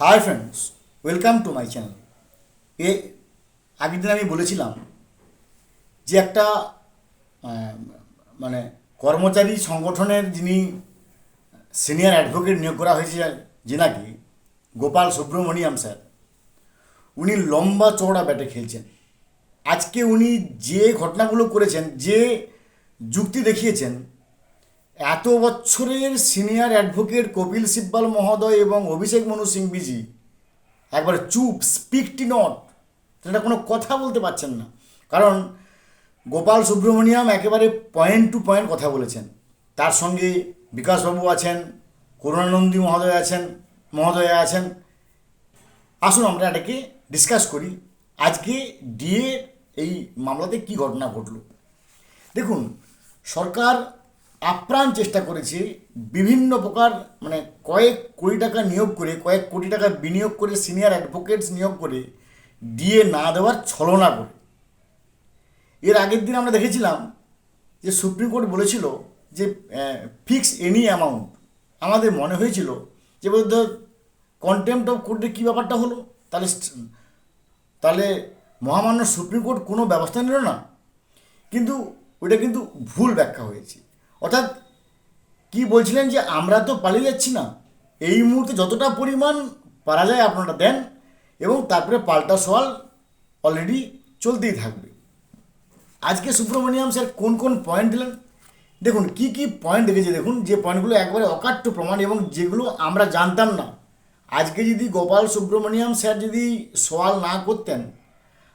Hi friends welcome to my channel এ, আগের দিন আমি বলেছিলাম যে একটা মানে কর্মচারী সংগঠনের যিনি সিনিয়র অ্যাডভোকেট নিয়োগ করা হয়েছে যে নাকি গোপাল সুব্রমণিয়াম স্যার, উনি লম্বা চওড়া ব্যাটে খেলছেন। আজকে উনি যে ঘটনাগুলো করেছেন, যে যুক্তি দেখিয়েছেন এত বছরের সিনিয়র অ্যাডভোকেট কপিল সিব্বাল মহোদয় এবং অভিষেক মনু সিংভিজি একবার চুপ স্পিকটি নট সেটা কোনো কথা বলতে পারছেন না। কারণ গোপাল সুব্রমণিয়াম একেবারে পয়েন্ট টু পয়েন্ট কথা বলেছেন। তার সঙ্গে বিকাশবাবু আছেন, করুণানন্দী মহোদয় আছেন মহোদয় আছেন। আসুন, আমরা এটাকে ডিসকাস করি। আজকে ডিএ এই মামলাতে কি ঘটনা ঘটলো? দেখুন, সরকার আপ্রাণ চেষ্টা করেছে বিভিন্ন প্রকার মানে কয়েক কোটি টাকা নিয়োগ করে, কয়েক কোটি টাকা বিনিয়োগ করে সিনিয়র অ্যাডভোকেটস নিয়োগ করে ডিএ না দেওয়ার ছলনা করে। এর আগের দিন আমরা দেখেছিলাম যে সুপ্রিম কোর্ট বলেছিল যে ফিক্স এনি অ্যামাউন্ট আমাদের মনে হয়েছিল যে বোধ কন্টেম্পট অফ কোর্টে কী ব্যাপারটা হলো? তাহলে তাহলে মহামান্য সুপ্রিম কোর্ট কোনো ব্যবস্থা নিল না। কিন্তু ওটা কিন্তু ভুল ব্যাখ্যা হয়েছে। অর্থাৎ কি বলছিলেন যে আমরা তো পালিয়ে যাচ্ছি না? এই মুহূর্তে যতটা পরিমাণ পারা যায় আপনারা দেন এবং তারপরে পাল্টা সওয়াল অলরেডি চলতেই থাকবে। আজকে সুব্রমণিয়াম স্যার কোন কোন পয়েন্ট দিলেন? দেখুন, কি কি পয়েন্ট দেখেছি দেখুন, যে পয়েন্টগুলো একবারে অকাট্য প্রমাণ এবং যেগুলো আমরা জানতাম না। আজকে যদি গোপাল সুব্রমণিয়াম স্যার যদি সওয়াল না করতেন,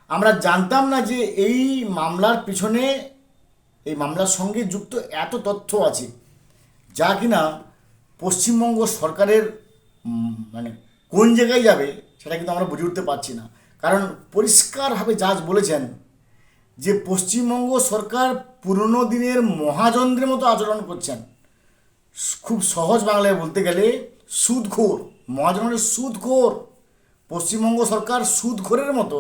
আমরা জানতাম না যে এই মামলার পিছনে এই মামলার সঙ্গে যুক্ত এত তথ্য আছে যা কিনা পশ্চিমবঙ্গ সরকারের মানে কোন জায়গায় যাবে সেটা কিন্তু আমরা বুঝে উঠতে পারছি না। কারণ পরিষ্কারভাবে জাজ বলেছেন যে পশ্চিমবঙ্গ সরকার পুরনো দিনের মহাজনদের মতো আচরণ করছেন। খুব সহজ বাংলায় বলতে গেলে সুদখোর, মহাজনের সুদখোর। পশ্চিমবঙ্গ সরকার সুদখোরের মতো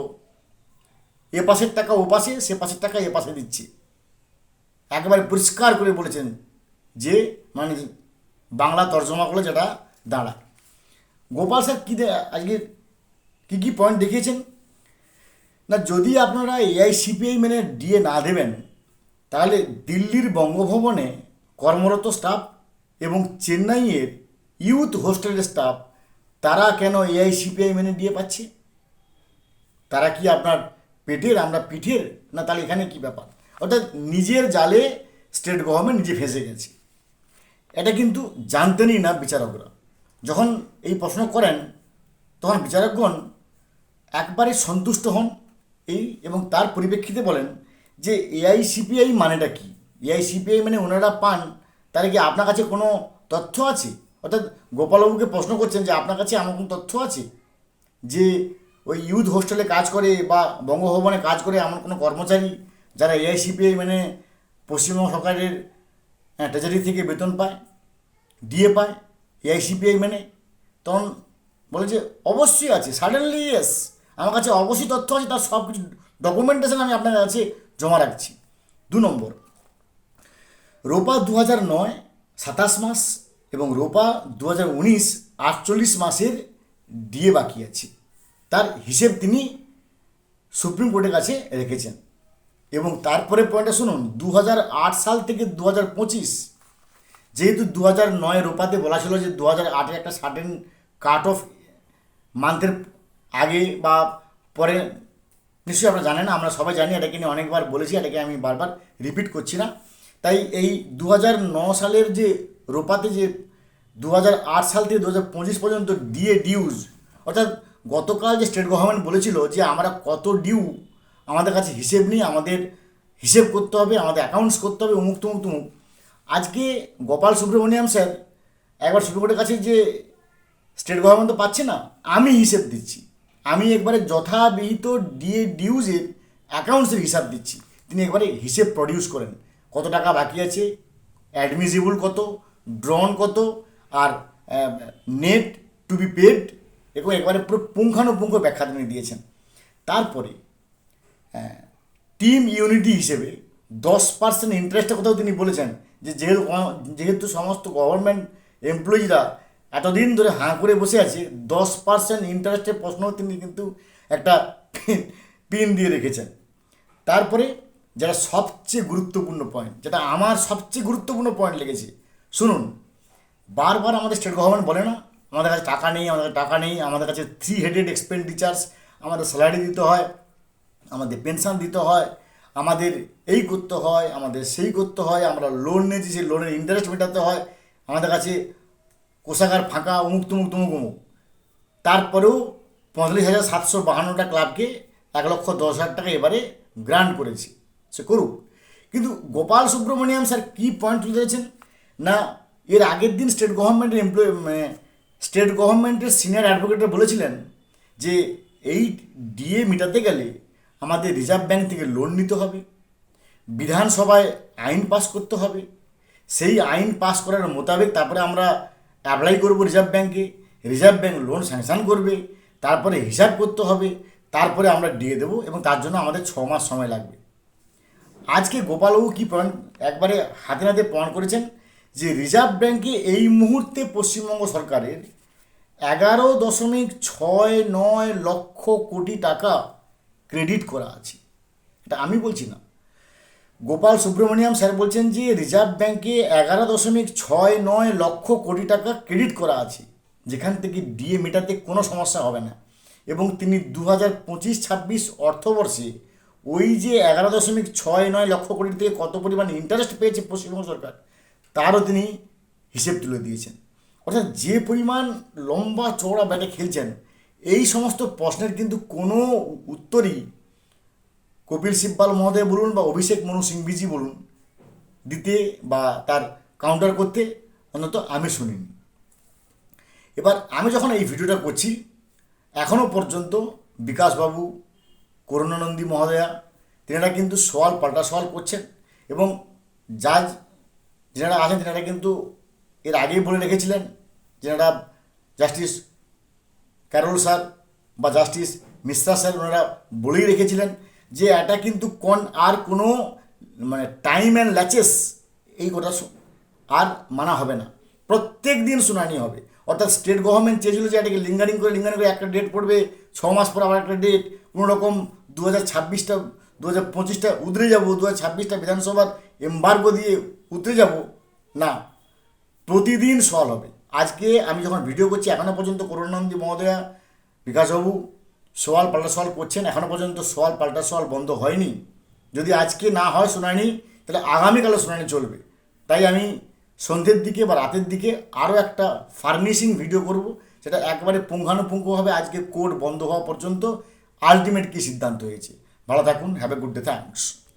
এ পাশের টাকা ও পাশে, সে পাশের টাকা এ পাশে দিচ্ছে। একেবারে পরিষ্কার করে বলেছেন যে মানে বাংলা তর্জমা করলে যেটা দাঁড়া গোপাল স্যার কী আজকে কী কী পয়েন্ট দেখিয়েছেন? না, যদি আপনারা এআইসিপিআই মেনে ডিএ না দেবেন, তাহলে দিল্লির বঙ্গভবনে কর্মরত স্টাফ এবং চেন্নাইয়ের ইউথ হোস্টেলের স্টাফ তারা কেন এআইসিপিআই মেনে ডিএ পাচ্ছে? তারা কি আপনার পেটের, আমরা পিঠের? না, তাহলে এখানে কি ব্যাপার? অর্থাৎ নিজের জালে স্টেট গভর্নমেন্ট নিজে ফেঁসে গেছে। এটা কিন্তু জানতেনই না বিচারকরা। যখন এই প্রশ্ন করেন, তখন বিচারকগণ একবারে সন্তুষ্ট হন এই এবং তার পরিপ্রেক্ষিতে বলেন যে এআইসিপিআই মানেটা কি? এআইসিপিআই মানে ওনারা পান, তাহলে কি আপনার কাছে কোনো তথ্য আছে? অর্থাৎ গোপালবাবুকে প্রশ্ন করছেন যে আপনার কাছে এমন কোনো তথ্য আছে? যে ওই ইউথ হোস্টেলে কাজ করে বা বঙ্গভবনে কাজ করে এমন কোনো কর্মচারী যারা এআইসিপিআই মানে পশ্চিমবঙ্গ সরকারের ট্রেজারি থেকে বেতন পায় ডিএ পায় এআইসিপিআই মেনে তখন বলে যে অবশ্যই আছে সাডেনলি ইয়েস আমার কাছে অবশ্যই তথ্য আছে, তার সব কিছু ডকুমেন্টেশন আমি আপনার কাছে জমা রাখছি। দু নম্বর, রোপা দু হাজার নয় সাতাশ মাস এবং রোপা দু হাজার উনিশ আটচল্লিশ মাসের ডিএ বাকি আছে। তার হিসেব তিনি সুপ্রিম কোর্টের কাছে রেখেছেন। এবং তারপরে পয়েন্টটা শুনুন দু হাজার আট সাল থেকে দু যেহেতু দু হাজার নয় রোপাতে বলা ছিল যে দু হাজার আটের একটা সার্টেন কাট অফ মান্থের আগে বা পরে, নিশ্চয়ই আপনারা জানেন আমরা সবাই জানি, এটাকে নিয়ে অনেকবার বলেছি, এটাকে আমি বারবার রিপিট করছি না। তাই এই দু সালের যে রোপাতে যে দু হাজার আট সাল থেকে দু পর্যন্ত ডিএ ডিউজ অর্থাৎ গতকাল যে স্টেট গভর্নমেন্ট বলেছিল যে আমরা কত ডিউ আমাদের কাছে হিসেব নেই, আমাদের হিসেব করতে হবে, আমাদের অ্যাকাউন্টস করতে হবে উমুক তুমুক তুমুক। আজকে গোপাল সুব্রমণিয়াম স্যার একবার সুপ্রিম কোর্টের কাছে যে স্টেট গভর্নমেন্ট তো পাচ্ছে না, আমি হিসেব দিচ্ছি। আমি একবারে যথাবিহিত ডিএ ডিউজের অ্যাকাউন্টসের হিসাব দিচ্ছি। তিনি একবারে হিসেব প্রডিউস করেন। কত টাকা বাকি আছে? অ্যাডমিজিবল কত? ড্রন কত? আর নেট টু বি পেড এরকম একবারে পুরো পুঙ্খানুপুঙ্খ ব্যাখ্যা তিনি দিয়েছেন। তারপরে টিম ইউনিটি হিসেবে দশ পার্সেন্ট ইন্টারেস্টের কথাও তিনি বলেছেন যে যেহেতু যেহেতু সমস্ত গভর্নমেন্ট এমপ্লয়িরা এতদিন ধরে হাঁ করে বসে আছে, দশ পার্সেন্ট ইন্টারেস্টের প্রশ্ন তিনি কিন্তু একটা পিন দিয়ে রেখেছেন। তারপরে যেটা সবচেয়ে গুরুত্বপূর্ণ পয়েন্ট যেটা আমার সবচেয়ে গুরুত্বপূর্ণ পয়েন্ট লেগেছে, শুনুন, বারবার আমাদের স্টেট গভর্নমেন্ট বলে না, আমাদের কাছে টাকা নেই, আমাদের কাছে টাকা নেই, আমাদের কাছে থ্রি হেডেড এক্সপেন্ডিচার্স আমাদের স্যালারি দিতে হয় আমাদের পেনশন দিতে হয়, আমাদের এই করতে হয়, আমাদের সেই করতে হয়, আমরা লোন নিয়েছি, সেই লোনের ইন্টারেস্ট মেটাতে হয়, আমাদের কাছে কোষাগার ফাঁকা, অমুক তুমুক তুমুক অমুক। তারপরেও পঁয়তাল্লিশ হাজার সাতশো বাহান্নটা ক্লাবকে এক লক্ষ দশ হাজার টাকা এবারে গ্রান্ট করেছি। সে করুক। কিন্তু গোপাল সুব্রমণিয়াম স্যার কী পয়েন্ট তুলে ধরেছেন? না, এর আগের দিন স্টেট গভর্নমেন্টের এমপ্লয় মানে স্টেট গভর্নমেন্টের সিনিয়র অ্যাডভোকেটরা বলেছিলেন যে, এই ডিএ মেটাতে গেলে আমাদের রিজার্ভ ব্যাংক থেকে লোন নিতে হবে, বিধানসভায় আইন পাস করতে হবে, সেই আইন পাস করার মোতাবেক তারপরে আমরা অ্যাপ্লাই করব রিজার্ভ ব্যাংকে, রিজার্ভ ব্যাংক লোন স্যাংশন করবে, তারপরে হিসাব করতে হবে, তারপরে আমরা দিয়ে দেবো এবং তার জন্য আমাদের ছ মাস সময় লাগবে। আজকে গোপালবাবু কী প্রমাণ একবারে হাতে নাতে প্রমাণ করেছেন যে রিজার্ভ ব্যাংকে এই মুহূর্তে পশ্চিমবঙ্গ সরকারের এগারো দশমিক ছয় নয় লক্ষ কোটি টাকা ক্রেডিট করা আছে। এটা আমি বলছি না। গোপাল সুব্রমণিয়াম স্যার বলছেন যে, রিজার্ভ ব্যাঙ্কে এগারো দশমিক ছয় নয় লক্ষ কোটি টাকা ক্রেডিট করা আছে। যেখান থেকে ডিএ মেটাতে কোনো সমস্যা হবে না। এবং তিনি দু হাজার পঁচিশ ছাব্বিশ অর্থবর্ষে ওই যে এগারো দশমিক ছয় নয় লক্ষ কোটি থেকে কত পরিমাণ ইন্টারেস্ট পেয়েছে পশ্চিমবঙ্গ সরকার, তারও তিনি হিসেব তুলে দিয়েছেন। অর্থাৎ যে পরিমাণ লম্বা চওড়া ব্যাটে খেলছেন এই সমস্ত প্রশ্নের কিন্তু কোনো উত্তরই কপিল সিব্বাল মহোদয় বলুন বা অভিষেক মনু সিংভিজি বলুন দিতে বা তার কাউন্টার করতে অন্তত আমি শুনিনি। এবার আমি যখন এই ভিডিওটা করছি এখনও পর্যন্ত বিকাশবাবু, করুণানন্দী মহোদয়া, তেনারা কিন্তু সওয়াল পাল্টা সওয়াল করছেন এবং জাজ যেনারা আছেন, তেনারা কিন্তু এর আগেই বলে রেখেছিলেন, যেনারা জাস্টিস ক্যারল স্যার বা জাস্টিস মিশ্রা স্যার ওনারা বলেই রেখেছিলেন যে এটা কিন্তু কোন আর কোনো মানে টাইম অ্যান্ড ল্যাচেস এই কথা আর মানা হবে না। প্রত্যেক দিন শুনানি হবে। অর্থাৎ স্টেট গভর্নমেন্ট চেয়েছিল যে এটাকে লিঙ্গারিং করে লিঙ্গারিং করে একটা ডেট পড়বে ছ মাস পর আবার একটা ডেট কোনো রকম দু হাজার ছাব্বিশটা দু হাজার পঁচিশটা উতরে যাব দু হাজার ছাব্বিশটা বিধানসভার এম্বার্গো দিয়ে উতরে যাব, না। প্রতিদিন সল হবে। আজকে আমি যখন ভিডিও করছি এখনও পর্যন্ত করুণানন্দী মহোদয়া, বিকাশবাবু, সওয়াল পাল্টা সওয়াল করছেন এখনও পর্যন্ত সওয়াল পাল্টা সওয়াল বন্ধ হয়নি। যদি আজকে না হয় শুনানি, তাহলে আগামীকালও শুনানি চলবে। তাই আমি সন্ধ্যের দিকে বা রাতের দিকে আরও একটা ফার্নিশিং ভিডিও করব, সেটা একবারে পুঙ্খানুপুঙ্খভাবে আজকে কোর্ট বন্ধ হওয়া পর্যন্ত আলটিমেট কী সিদ্ধান্ত হয়েছে। ভালো থাকুন have a good day thanks